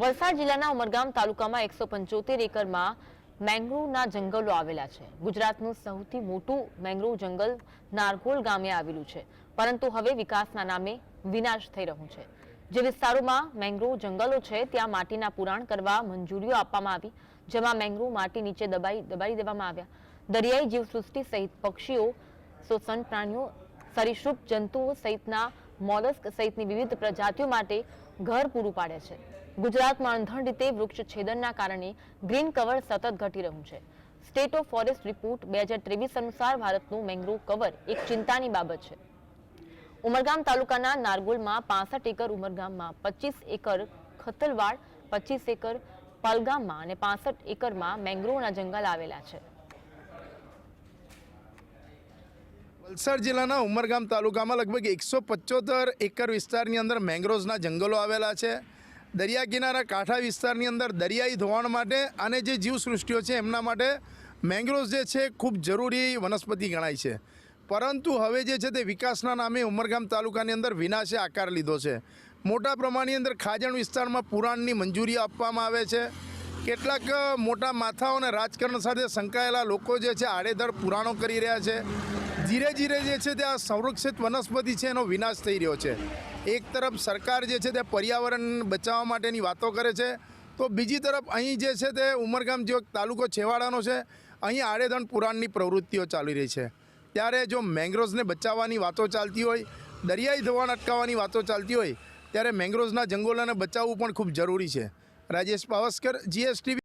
વલસાડ જિલ્લાના ઉમરગામ તાલુકામાં એકસો પંચોતેર એકરમાં મેંગ્રોવના જંગલો આવેલા છે. ગુજરાતનું સૌથી મોટું મેંગ્રોવ જંગલ નારગોલ ગામે આવેલું છે. પરંતુ હવે વિકાસના નામે વિનાશ થઈ રહ્યું છે. જે વિસ્તારોમાં મેંગ્રોવ જંગલો છે, ત્યાં માટીના પુરાણ કરવા મંજૂરીઓ આપવામાં આવી, જેમાં મેંગ્રોવ માટી નીચે દબાઈ દબાઈ દેવામાં આવ્યા. દરિયાઈ જીવસૃષ્ટિ સહિત પક્ષીઓ, શોષણ પ્રાણીઓ, સરીસૃપ જંતુઓ સહિતના મોલસ્ક સહિતની વિવિધ પ્રજાતિઓ માટે ઘર પૂરું પાડે છે. ગુજરાતમાં અણધણ રીતે વૃક્ષ છેદનના કારણે ગ્રીન કવર સતત ઘટી રહ્યું છે. સ્ટેટ ઓફ ફોરેસ્ટ રિપોર્ટ બે હજાર ત્રેવીસ અનુસાર ભારતનું મેંગ્રોવ કવર એક ચિંતાની બાબત છે. ઉમરગામ તાલુકાના નારગોલમાં પાસઠ એકર ઉમરગામમાં પચીસ એકર ખતલવાડ, પચીસ એકર પલગામમાં અને પાસઠ એકરમાં મેંગ્રોવના જંગલ આવેલા છે. વલસાડ જિલ્લાના ઉમરગામ તાલુકામાં લગભગ એકસો પચોતેર એકર વિસ્તારની અંદર મેંગ્રોવ્સના જંગલો આવેલા છે. દરિયા કિનારા કાંઠા વિસ્તારની અંદર દરિયાઈ ધોવાણ માટે અને જે જીવસૃષ્ટિઓ છે એમના માટે મેંગ્રોવ્સ જે છે ખૂબ જરૂરી વનસ્પતિ ગણાય છે. પરંતુ હવે જે છે તે વિકાસના નામે ઉમરગામ તાલુકાની અંદર વિનાશે આકાર લીધો છે. મોટા પ્રમાણની અંદર ખાજણ વિસ્તારમાં પુરાણની મંજૂરી આપવામાં આવે છે. કેટલાક મોટા માથાઓ અને રાજકારણ સાથે સંકળાયેલા લોકો જે છે આડેધડ પુરાણો કરી રહ્યા છે. ધીરે ધીરે જે છે તે આ સંરક્ષિત વનસ્પતિ છે એનો વિનાશ થઈ રહ્યો છે. એક તરફ સરકાર જે છે તે પર્યાવરણ બચાવવા માટેની વાતો કરે છે. તો બીજી તરફ અહીં જે છે તે ઉમરગામ જેવો તાલુકો છેવાડાનો છે. અહીં આડેધણ પુરાણની પ્રવૃત્તિઓ ચાલી રહી છે. ત્યારે જો મેંગ્રોવ્સને બચાવવાની વાતો ચાલતી હોય, દરિયાઈ ધોવાણ અટકાવવાની વાતો ચાલતી હોય, ત્યારે મેંગ્રોવ્સના જંગલોને બચાવવું પણ ખૂબ જરૂરી છે. રાજેશ પાવસ્કર, જીએસટીવી